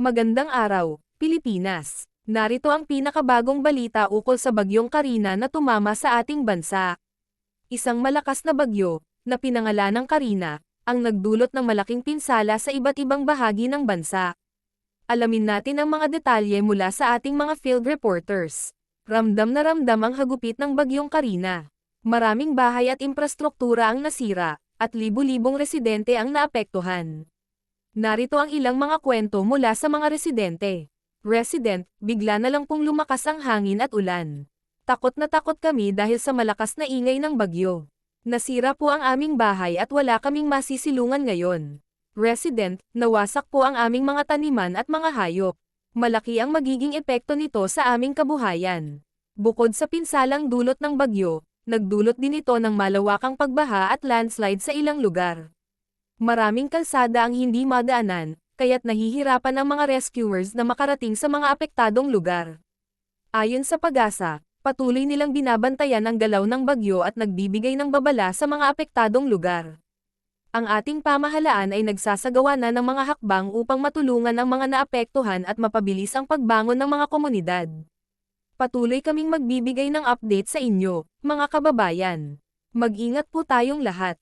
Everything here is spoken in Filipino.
Magandang araw, Pilipinas. Narito ang pinakabagong balita ukol sa bagyong Karina na tumama sa ating bansa. Isang malakas na bagyo, na pinangalanang Karina, ang nagdulot ng malaking pinsala sa iba't ibang bahagi ng bansa. Alamin natin ang mga detalye mula sa ating mga field reporters. Ramdam na ramdam ang hagupit ng bagyong Karina. Maraming bahay at infrastruktura ang nasira, at libu-libong residente ang naapektuhan. Narito ang ilang mga kwento mula sa mga residente. Resident, bigla na lang pong lumakas ang hangin at ulan. Takot na takot kami dahil sa malakas na ingay ng bagyo. Nasira po ang aming bahay at wala kaming masisilungan ngayon. Resident, nawasak po ang aming mga taniman at mga hayop. Malaki ang magiging epekto nito sa aming kabuhayan. Bukod sa pinsalang dulot ng bagyo, nagdulot din ito ng malawakang pagbaha at landslide sa ilang lugar. Maraming kalsada ang hindi madaanan, kaya't nahihirapan ang mga rescuers na makarating sa mga apektadong lugar. Ayon sa pag-asa, patuloy nilang binabantayan ang galaw ng bagyo at nagbibigay ng babala sa mga apektadong lugar. Ang ating pamahalaan ay nagsasagawa na ng mga hakbang upang matulungan ang mga naapektuhan at mapabilis ang pagbangon ng mga komunidad. Patuloy kaming magbibigay ng update sa inyo, mga kababayan. Mag-ingat po tayong lahat.